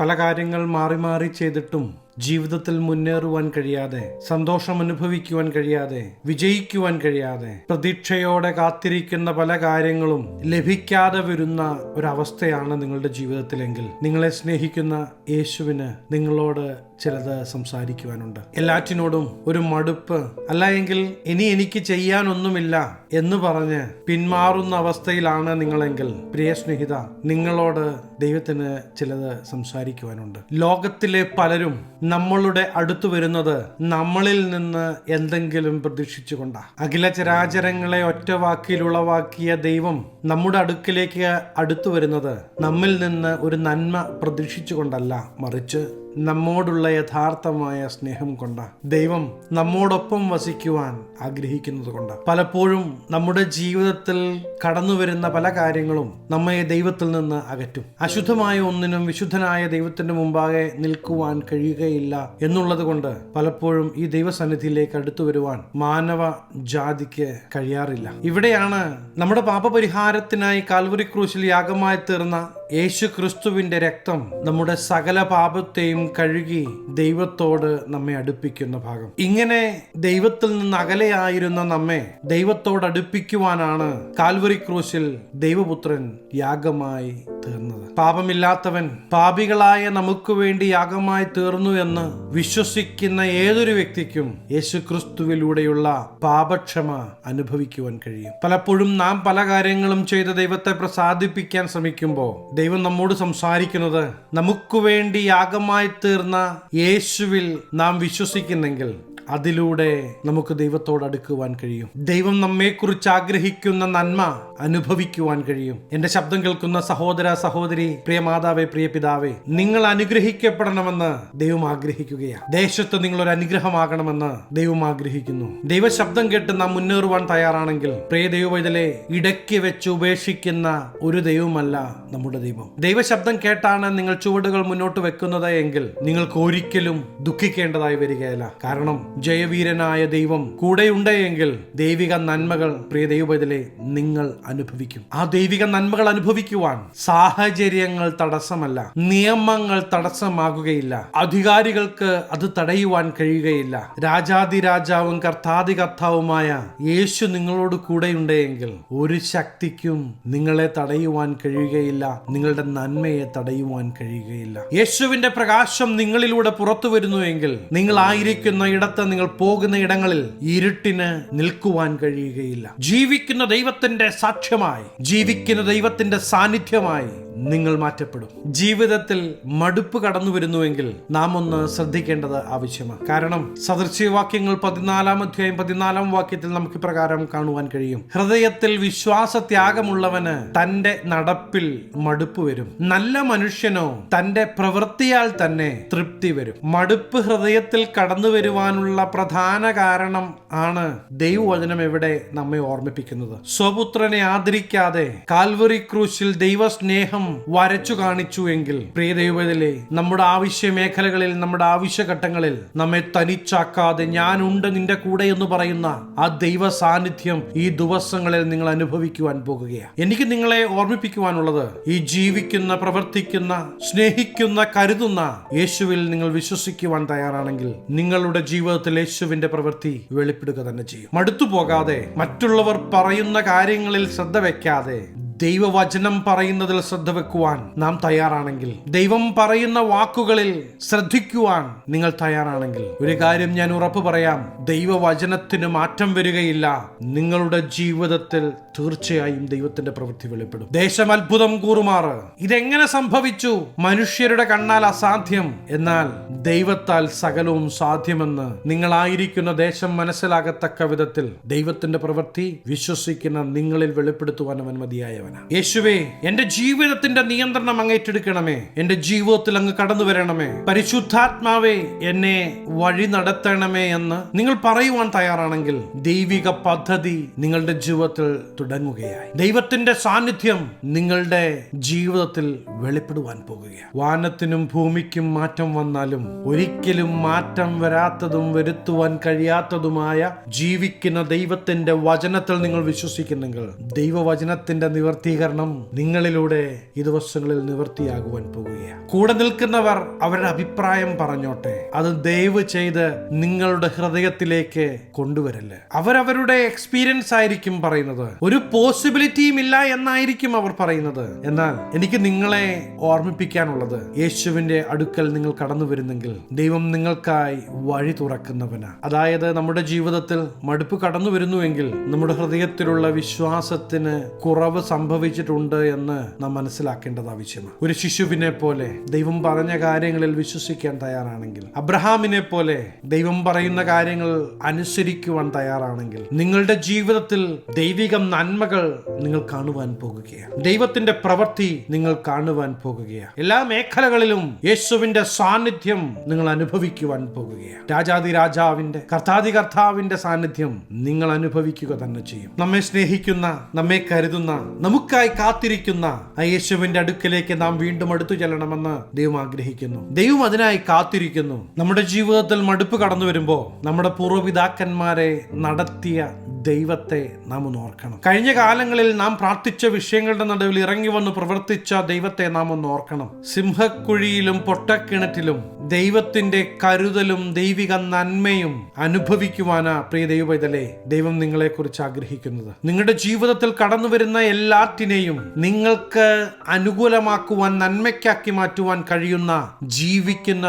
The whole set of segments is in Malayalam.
പല കാര്യങ്ങൾ മാറി മാറി ചെയ്തിട്ടും ജീവിതത്തിൽ മുന്നേറുവാൻ കഴിയാതെ സന്തോഷം അനുഭവിക്കുവാൻ കഴിയാതെ വിജയിക്കുവാൻ കഴിയാതെ പ്രതീക്ഷയോടെ കാത്തിരിക്കുന്ന പല കാര്യങ്ങളും ലഭിക്കാതെ വരുന്ന ഒരവസ്ഥയാണ് നിങ്ങളുടെ ജീവിതത്തിലെങ്കിൽ നിങ്ങളെ സ്നേഹിക്കുന്ന യേശുവിന് നിങ്ങളോട് ചിലത് സംസാരിക്കുവാനുണ്ട്. എല്ലാറ്റിനോടും ഒരു മടുപ്പ് അല്ല എങ്കിൽ ഇനി എനിക്ക് ചെയ്യാനൊന്നുമില്ല എന്ന് പറഞ്ഞ് പിന്മാറുന്ന അവസ്ഥയിലാണ് നിങ്ങളെങ്കിൽ പ്രിയ സ്നേഹിത നിങ്ങളോട് ദൈവത്തിന് ചിലത് സംസാരിക്കുവാനുണ്ട്. ലോകത്തിലെ പലരും നമ്മളുടെ അടുത്തു വരുന്നത് നമ്മളിൽ നിന്ന് എന്തെങ്കിലും പ്രതീക്ഷിച്ചുകൊണ്ടാ. അഖില ചരാചരങ്ങളെ ഒറ്റ വാക്കിൽ ഉളവാക്കിയ ദൈവം നമ്മുടെ അടുക്കിലേക്ക് അടുത്തു വരുന്നത് നമ്മിൽ നിന്ന് ഒരു നന്മ പ്രതീക്ഷിച്ചുകൊണ്ടല്ല മറിച്ച് നമ്മോടുള്ള യഥാർത്ഥമായ സ്നേഹം കൊണ്ട ദൈവം നമ്മോടൊപ്പം വസിക്കുവാൻ ആഗ്രഹിക്കുന്നത് കൊണ്ട്. പലപ്പോഴും നമ്മുടെ ജീവിതത്തിൽ കടന്നു വരുന്ന പല കാര്യങ്ങളും നമ്മെ ദൈവത്തിൽ നിന്ന് അകറ്റും. അശുദ്ധമായ ഒന്നിനും വിശുദ്ധനായ ദൈവത്തിന്റെ മുമ്പാകെ നിൽക്കുവാൻ കഴിയുകയില്ല എന്നുള്ളത് കൊണ്ട് പലപ്പോഴും ഈ ദൈവസന്നിധിയിലേക്ക് അടുത്തു വരുവാൻ മാനവ ജാതിക്ക് കഴിയാറില്ല. ഇവിടെയാണ് നമ്മുടെ പാപപരിഹാരത്തിനായി കാൽവരി ക്രൂശിൽ യാഗമായി തീർന്ന യേശു ക്രിസ്തുവിന്റെ രക്തം നമ്മുടെ സകല പാപത്തെയും കഴുകി ദൈവത്തോട് നമ്മെ അടുപ്പിക്കുന്ന ഭാഗം. ഇങ്ങനെ ദൈവത്തിൽ നിന്ന് അകലെയായിരുന്ന നമ്മെ ദൈവത്തോട് അടുപ്പിക്കുവാനാണ് കാൽവറി ക്രൂശിൽ ദൈവപുത്രൻ യാഗമായി തീർന്നത്. പാപമില്ലാത്തവൻ പാപികളായ നമുക്ക് വേണ്ടി യാഗമായി തീർന്നു എന്ന് വിശ്വസിക്കുന്ന ഏതൊരു വ്യക്തിക്കും യേശു ക്രിസ്തുവിലൂടെയുള്ള പാപക്ഷമ അനുഭവിക്കുവാൻ കഴിയും. പലപ്പോഴും നാം പല കാര്യങ്ങളും ചെയ്ത് ദൈവത്തെ പ്രസാദിപ്പിക്കാൻ ശ്രമിക്കുമ്പോൾ ദൈവം നമ്മോട് സംസാരിക്കുന്നത് നമുക്ക് വേണ്ടി യാഗമായി തീർന്ന യേശുവിൽ നാം വിശ്വസിക്കുന്നെങ്കിൽ അതിലൂടെ നമുക്ക് ദൈവത്തോട് അടുക്കുവാൻ കഴിയും. ദൈവം നമ്മെക്കുറിച്ച് ആഗ്രഹിക്കുന്ന നന്മ അനുഭവിക്കുവാൻ കഴിയും. എന്റെ ശബ്ദം കേൾക്കുന്ന സഹോദര സഹോദരി പ്രിയ മാതാവേ പ്രിയ പിതാവേ നിങ്ങൾ അനുഗ്രഹിക്കപ്പെടണമെന്ന് ദൈവം ആഗ്രഹിക്കുകയാണ്. ദേശത്ത് നിങ്ങൾ ഒരു അനുഗ്രഹമാകണമെന്ന് ദൈവം ആഗ്രഹിക്കുന്നു. ദൈവ ശബ്ദം കേട്ട് നാം മുന്നേറുവാൻ തയ്യാറാണെങ്കിൽ പ്രിയ ദൈവവൈതലെ ഇടയ്ക്ക് വെച്ച് ഉപേക്ഷിക്കുന്ന ഒരു ദൈവമല്ല നമ്മുടെ ദൈവം. ദൈവശബ്ദം കേട്ടാണ് നിങ്ങൾ ചുവടുകൾ മുന്നോട്ട് വെക്കുന്നത് എങ്കിൽ നിങ്ങൾക്ക് ഒരിക്കലും ദുഃഖിക്കേണ്ടതായി വരികയില്ല. കാരണം ജയവീരനായ ദൈവം കൂടെയുണ്ട് എങ്കിൽ ദൈവിക നന്മകൾ പ്രിയ ദൈവത്തിലെ നിങ്ങൾ അനുഭവിക്കും. ആ ദൈവിക നന്മകൾ അനുഭവിക്കുവാൻ സാഹചര്യങ്ങൾ തടസ്സമല്ല നിയമങ്ങൾ തടസ്സമാകുകയില്ല അധികാരികൾക്ക് അത് തടയുവാൻ കഴിയുകയില്ല. രാജാതിരാജാവും കർത്താതി കർത്താവുമായ യേശു നിങ്ങളോട് കൂടെയുണ്ടെങ്കിൽ ഒരു ശക്തിക്കും നിങ്ങളെ തടയുവാൻ കഴിയുകയില്ല നിങ്ങളുടെ നന്മയെ തടയുവാൻ കഴിയുകയില്ല. യേശുവിന്റെ പ്രകാശം നിങ്ങളിലൂടെ പുറത്തു വരുന്നുവെങ്കിൽ നിങ്ങൾ ആയിരിക്കുന്ന ഇടത്ത് നിങ്ങൾ പോകുന്ന ഇടങ്ങളിൽ ഇരുട്ടിന് നിൽക്കുവാൻ കഴിയുകയില്ല. ജീവിക്കുന്ന ദൈവത്തിന്റെ സാക്ഷ്യമായി ജീവിക്കുന്ന ദൈവത്തിന്റെ സാന്നിധ്യമായി നിങ്ങൾ മാറ്റപ്പെടും. ജീവിതത്തിൽ മടുപ്പ് കടന്നു വരുന്നുവെങ്കിൽ നാം ഒന്ന് ശ്രദ്ധിക്കേണ്ടത് ആവശ്യമാണ്. കാരണം സദൃശ്യവാക്യങ്ങൾ പതിനാലാം അധ്യായം പതിനാലാം വാക്യത്തിൽ നമുക്ക് പ്രകാരം കാണുവാൻ കഴിയും. ഹൃദയത്തിൽ വിശ്വാസ ത്യാഗമുള്ളവന് തന്റെ നടപ്പിൽ മടുപ്പ് വരും. നല്ല മനുഷ്യനോ തന്റെ പ്രവൃത്തിയാൽ തന്നെ തൃപ്തി വരും. മടുപ്പ് ഹൃദയത്തിൽ കടന്നു വരുവാനുള്ള പ്രധാന കാരണം ആണ് ദൈവവചനം എവിടെ നമ്മെ ഓർമ്മിപ്പിക്കുന്നത്. സ്വപുത്രനെ ആദരിക്കാതെ കാൽവറി ക്രൂശിൽ ദൈവസ്നേഹം വരച്ചു കാണിച്ചു എങ്കിൽ പ്രിയ ദൈവത്തിലെ നമ്മുടെ ആവശ്യ മേഖലകളിൽ നമ്മുടെ ആവശ്യഘട്ടങ്ങളിൽ നമ്മെ തനിച്ചാക്കാതെ ഞാനുണ്ട് നിന്റെ കൂടെ എന്ന് പറയുന്ന ആ ദൈവ സാന്നിധ്യം ഈ ദിവസങ്ങളിൽ നിങ്ങൾ അനുഭവിക്കുവാൻ പോകുകയാണ്. എനിക്ക് നിങ്ങളെ ഓർമ്മിപ്പിക്കുവാനുള്ളത് ഈ ജീവിക്കുന്ന പ്രവർത്തിക്കുന്ന സ്നേഹിക്കുന്ന കരുതുന്ന യേശുവിൽ നിങ്ങൾ വിശ്വസിക്കുവാൻ തയ്യാറാണെങ്കിൽ നിങ്ങളുടെ ജീവിതത്തിൽ യേശുവിന്റെ പ്രവൃത്തി വെളിപ്പെടുക തന്നെ ചെയ്യും. മടുത്തു പോകാതെ മറ്റുള്ളവർ പറയുന്ന കാര്യങ്ങളിൽ ശ്രദ്ധ വെക്കാതെ ദൈവവചനം പറയുന്നതിൽ ശ്രദ്ധ വെക്കുവാൻ നാം തയ്യാറാണെങ്കിൽ ദൈവം പറയുന്ന വാക്കുകളിൽ ശ്രദ്ധിക്കുവാൻ നിങ്ങൾ തയ്യാറാണെങ്കിൽ ഒരു കാര്യം ഞാൻ ഉറപ്പ് പറയാം ദൈവവചനത്തിന് മാറ്റം വരികയില്ല. നിങ്ങളുടെ ജീവിതത്തിൽ തീർച്ചയായും ദൈവത്തിന്റെ പ്രവൃത്തി വെളിപ്പെടും. ദേശം അത്ഭുതം കൂറുമാറ്. ഇതെങ്ങനെ സംഭവിച്ചു? മനുഷ്യരുടെ കണ്ണാൽ അസാധ്യം. എന്നാൽ ദൈവത്താൽ സകലവും സാധ്യമെന്ന് നിങ്ങളായിരിക്കുന്ന ദേശം മനസ്സിലാകത്തക്ക വിധത്തിൽ ദൈവത്തിന്റെ പ്രവൃത്തി വിശ്വസിക്കുന്ന നിങ്ങളിൽ വെളിപ്പെടുത്തുവാൻ അവൻ മതിയായവനാണ് യേശുവേ എന്റെ ജീവിതത്തിന്റെ നിയന്ത്രണം അങ്ങേറ്റെടുക്കണമേ. എന്റെ ജീവിതത്തിൽ അങ്ങ് കടന്നു വരണമേ പരിശുദ്ധാത്മാവേ എന്നെ വഴി നടത്തണമേ എന്ന് നിങ്ങൾ പറയുവാൻ തയ്യാറാണെങ്കിൽ ദൈവിക പദ്ധതി നിങ്ങളുടെ ജീവിതത്തിൽ തുടങ്ങുകയായി. ദൈവത്തിന്റെ സാന്നിധ്യം നിങ്ങളുടെ ജീവിതത്തിൽ വെളിപ്പെടുവാൻ പോകുകയാണ്. വാനത്തിനും ഭൂമിക്കും മാറ്റം വന്നാലും ഒരിക്കലും മാറ്റം വരാത്തതും വരുത്തുവാൻ കഴിയാത്തതുമായ ജീവിക്കുന്ന ദൈവത്തിന്റെ വചനത്തിൽ നിങ്ങൾ വിശ്വസിക്കുന്നെങ്കിൽ ദൈവവചനത്തിന്റെ നിവർത്തി നിവർത്തീകരണം നിങ്ങളിലൂടെ ഈ ദിവസങ്ങളിൽ നിവർത്തിയാകുവാൻ പോകുകയാണ്. കൂടെ നിൽക്കുന്നവർ അവരുടെ അഭിപ്രായം പറഞ്ഞോട്ടെ. അത് ദയവ് ചെയ്ത് നിങ്ങളുടെ ഹൃദയത്തിലേക്ക് കൊണ്ടുവരൽ. അവരവരുടെ എക്സ്പീരിയൻസ് ആയിരിക്കും പറയുന്നത്. ഒരു പോസിബിലിറ്റിയും ഇല്ല എന്നായിരിക്കും അവർ പറയുന്നത്. എന്നാൽ എനിക്ക് നിങ്ങളെ ഓർമ്മിപ്പിക്കാനുള്ളത് യേശുവിന്റെ അടുക്കൽ നിങ്ങൾ കടന്നു വരുന്നെങ്കിൽ ദൈവം നിങ്ങൾക്കായി വഴി തുറക്കുന്നവനാ. അതായത് നമ്മുടെ ജീവിതത്തിൽ മടുപ്പ് കടന്നു വരുന്നുവെങ്കിൽ നമ്മുടെ ഹൃദയത്തിലുള്ള വിശ്വാസത്തിന് കുറവ് സംഭവിച്ചിട്ടുണ്ട് എന്ന് നാം മനസ്സിലാക്കേണ്ടത് ആവശ്യമാണ്. ഒരു ശിശുവിനെ പോലെ ദൈവം പറഞ്ഞ കാര്യങ്ങളിൽ വിശ്വസിക്കാൻ തയ്യാറാണെങ്കിൽ അബ്രഹാമിനെ പോലെ ദൈവം പറയുന്ന കാര്യങ്ങൾ അനുസരിക്കുവാൻ തയ്യാറാണെങ്കിൽ നിങ്ങളുടെ ജീവിതത്തിൽ ദൈവിക നന്മകൾ നിങ്ങൾ കാണുവാൻ പോകുകയാണ്. ദൈവത്തിന്റെ പ്രവൃത്തി നിങ്ങൾ കാണുവാൻ പോകുകയാണ്. എല്ലാ മേഖലകളിലും യേശുവിന്റെ സാന്നിധ്യം നിങ്ങൾ അനുഭവിക്കുവാൻ പോകുകയാണ്. രാജാതി രാജാവിന്റെ കർത്താതി കർത്താവിന്റെ സാന്നിധ്യം നിങ്ങൾ അനുഭവിക്കുക തന്നെ ചെയ്യും. നമ്മെ സ്നേഹിക്കുന്ന നമ്മെ കരുതുന്ന നമുക്കായി കാത്തിരിക്കുന്ന ആ യേശുവിന്റെ അടുക്കലേക്ക് നാം വീണ്ടും അടുത്തു ചെല്ലണമെന്ന് ദൈവം ആഗ്രഹിക്കുന്നു. ദൈവം അതിനായി കാത്തിരിക്കുന്നു. നമ്മുടെ ജീവിതത്തിൽ മടുപ്പ് കടന്നു വരുമ്പോൾ നമ്മുടെ പൂർവപിതാക്കന്മാരെ നടത്തിയ ദൈവത്തെ നാം ഒന്ന് ഓർക്കണം. കഴിഞ്ഞ കാലങ്ങളിൽ നാം പ്രാർത്ഥിച്ച വിഷയങ്ങളുടെ നടുവിൽ ഇറങ്ങി വന്ന് പ്രവർത്തിച്ച ദൈവത്തെ നാം ഒന്ന് ഓർക്കണം. സിംഹക്കുഴിയിലും പൊട്ടക്കിണറ്റിലും ദൈവത്തിന്റെ കരുതലും ദൈവിക നന്മയും അനുഭവിക്കുവാനാ പ്രിയ ദൈവപൈതലെ ദൈവം നിങ്ങളെ കുറിച്ച് ആഗ്രഹിക്കുന്നത്. നിങ്ങളുടെ ജീവിതത്തിൽ കടന്നു വരുന്ന എല്ലാറ്റിനെയും നിങ്ങൾക്ക് അനുകൂലമാക്കുവാൻ നന്മയ്ക്കാക്കി മാറ്റുവാൻ കഴിയുന്ന ജീവിക്കുന്ന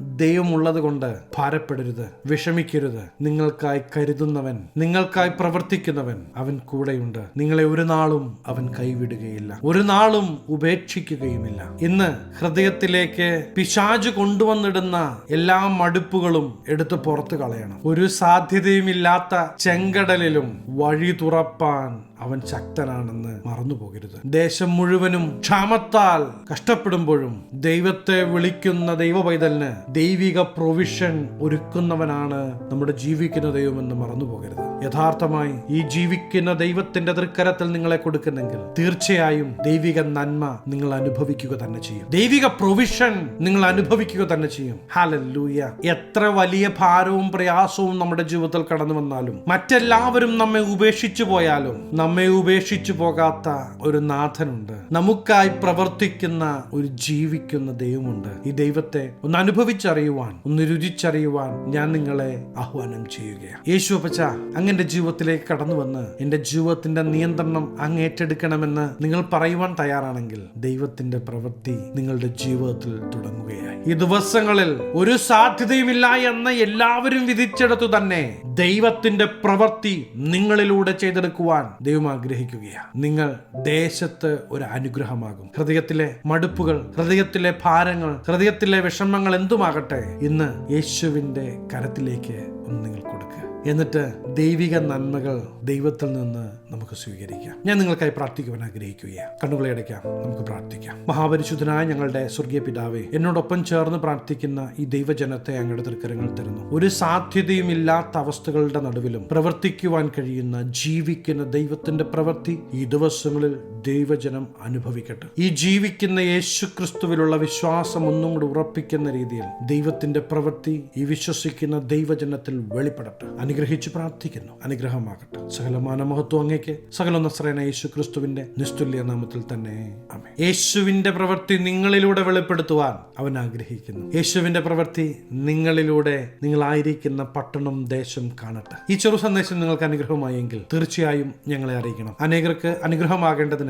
ദൈവമുള്ളത് കൊണ്ട് ഭാരപ്പെടരുത് വിഷമിക്കരുത്. നിങ്ങൾക്കായി കരുതുന്നവൻ നിങ്ങൾക്കായി പ്രവർത്തിക്കുന്നവൻ അവൻ കൂടെയുണ്ട്. നിങ്ങളെ ഒരു നാളും അവൻ കൈവിടുകയില്ല. ഒരു നാളും ഉപേക്ഷിക്കുകയുമില്ല. ഇന്ന് ഹൃദയത്തിലേക്ക് പിശാജ് കൊണ്ടുവന്നിടുന്ന എല്ലാ മടുപ്പുകളും എടുത്ത് പുറത്തു കളയണം. ഒരു സാധ്യതയുമില്ലാത്ത ചെങ്കടലിലും വഴി തുറപ്പാൻ അവൻ ശക്തനാണെന്ന് മറന്നു പോകരുത് ദേശം മുഴുവനും ക്ഷാമത്താൽ കഷ്ടപ്പെടുമ്പോഴും ദൈവത്തെ വിളിക്കുന്ന ദൈവ പൈതലിന് ദൈവിക പ്രൊവിഷൻ ഒരുക്കുന്നവനാണ് നമ്മുടെ ജീവിക്കുന്ന ദൈവമെന്ന് മറന്നു പോകരുത് യഥാർത്ഥമായി ഈ ജീവിക്കുന്ന ദൈവത്തിന്റെ തൃക്കരത്തിൽ നിങ്ങളെ കൊടുക്കുന്നെങ്കിൽ തീർച്ചയായും ദൈവിക നന്മ നിങ്ങൾ അനുഭവിക്കുക തന്നെ ചെയ്യും. ദൈവിക പ്രൊവിഷൻ നിങ്ങൾ അനുഭവിക്കുക തന്നെ ചെയ്യും. ഹാലൂയ എത്ര വലിയ ഭാരവും പ്രയാസവും നമ്മുടെ ജീവിതത്തിൽ കടന്നു വന്നാലും മറ്റെല്ലാവരും നമ്മെ ഉപേക്ഷിച്ചു പോയാലും നമ്മെ ഉപേക്ഷിച്ചു പോകാത്ത ഒരു നാഥനുണ്ട്. നമുക്കായി പ്രവർത്തിക്കുന്ന ഒരു ജീവിക്കുന്ന ദൈവമുണ്ട്. ഈ ദൈവത്തെ ഒന്ന് അനുഭവിച്ചറിയുവാൻ ഒന്ന് രുചിച്ചറിയുവാൻ ഞാൻ നിങ്ങളെ ആഹ്വാനം ചെയ്യുകയാണ്. യേശു അപ്പച്ച അങ്ങന്റെ ജീവിതത്തിലേക്ക് കടന്നു വന്ന് എന്റെ ജീവിതത്തിന്റെ നിയന്ത്രണം അങ്ങ് ഏറ്റെടുക്കണമെന്ന് നിങ്ങൾ പറയുവാൻ തയ്യാറാണെങ്കിൽ ദൈവത്തിന്റെ പ്രവൃത്തി നിങ്ങളുടെ ജീവിതത്തിൽ തുടങ്ങുകയായി. ഈ ദിവസങ്ങളിൽ ഒരു സാധ്യതയുമില്ല എന്ന് എല്ലാവരും വിധിച്ചെടുത്തു തന്നെ ദൈവത്തിന്റെ പ്രവൃത്തി നിങ്ങളിലൂടെ ചെയ്തെടുക്കുവാൻ ദൈവം ആഗ്രഹിക്കുകയാണ്. നിങ്ങൾ ദേശത്ത് ഒരു അനുഗ്രഹമാകും. ഹൃദയത്തിലെ മടുപ്പുകൾ ഹൃദയത്തിലെ ഭാരങ്ങൾ ഹൃദയത്തിലെ വിഷമങ്ങൾ എന്തുമാകട്ടെ ഇന്ന് യേശുവിന്റെ കരത്തിലേക്ക് ഒന്ന് നിങ്ങൾ എന്നിട്ട് ദൈവിക നന്മകൾ ദൈവത്തിൽ നിന്ന് നമുക്ക് സ്വീകരിക്കാം. ഞാൻ നിങ്ങൾക്കായി പ്രാർത്ഥിക്കുവാൻ ആഗ്രഹിക്കുകയാണ് കണ്ണുകളെ അടയ്ക്കാം നമുക്ക് പ്രാർത്ഥിക്കാം. മഹാപരിശുദ്ധനായ ഞങ്ങളുടെ സ്വർഗീയ പിതാവേ എന്നോടൊപ്പം ചേർന്ന് പ്രാർത്ഥിക്കുന്ന ഈ ദൈവജനത്തെ അങ്ങയുടെ തൃക്കരങ്ങൾ തരുന്നു. ഒരു സാധ്യതയും ഇല്ലാത്ത അവസ്ഥകളുടെ നടുവിലും പ്രവർത്തിക്കുവാൻ കഴിയുന്ന ജീവിക്കുന്ന ദൈവത്തിന്റെ പ്രവൃത്തി ഈ ദിവസങ്ങളിൽ ദൈവജനം അനുഭവിക്കട്ടെ. ഈ ജീവിക്കുന്ന യേശു ക്രിസ്തുവിലുള്ള വിശ്വാസം ഒന്നും കൂടി ഉറപ്പിക്കുന്ന രീതിയിൽ ദൈവത്തിന്റെ പ്രവൃത്തി ഈ വിശ്വസിക്കുന്ന ദൈവജനത്തിൽ വെളിപ്പെടട്ടെ. അനുഗ്രഹിച്ച് പ്രാർത്ഥിക്കുന്നു. അനുഗ്രഹമാകട്ടെ. സകലമാന മഹത്വം അങ്ങേക്ക് സകല നസ്രേന യേശു ക്രിസ്തുവിന്റെ നിസ്തുല്യ നാമത്തിൽ തന്നെ. യേശുവിന്റെ പ്രവൃത്തി നിങ്ങളിലൂടെ വെളിപ്പെടുത്തുവാൻ അവൻ ആഗ്രഹിക്കുന്നു. യേശുവിന്റെ പ്രവൃത്തി നിങ്ങളിലൂടെ നിങ്ങളായിരിക്കുന്ന പട്ടണം ദേശം കാണട്ടെ. ഈ ചെറു സന്ദേശം നിങ്ങൾക്ക് അനുഗ്രഹമായെങ്കിൽ തീർച്ചയായും ഞങ്ങളെ അറിയിക്കണം. അനേകർക്ക് അനുഗ്രഹമാകേണ്ടതിന്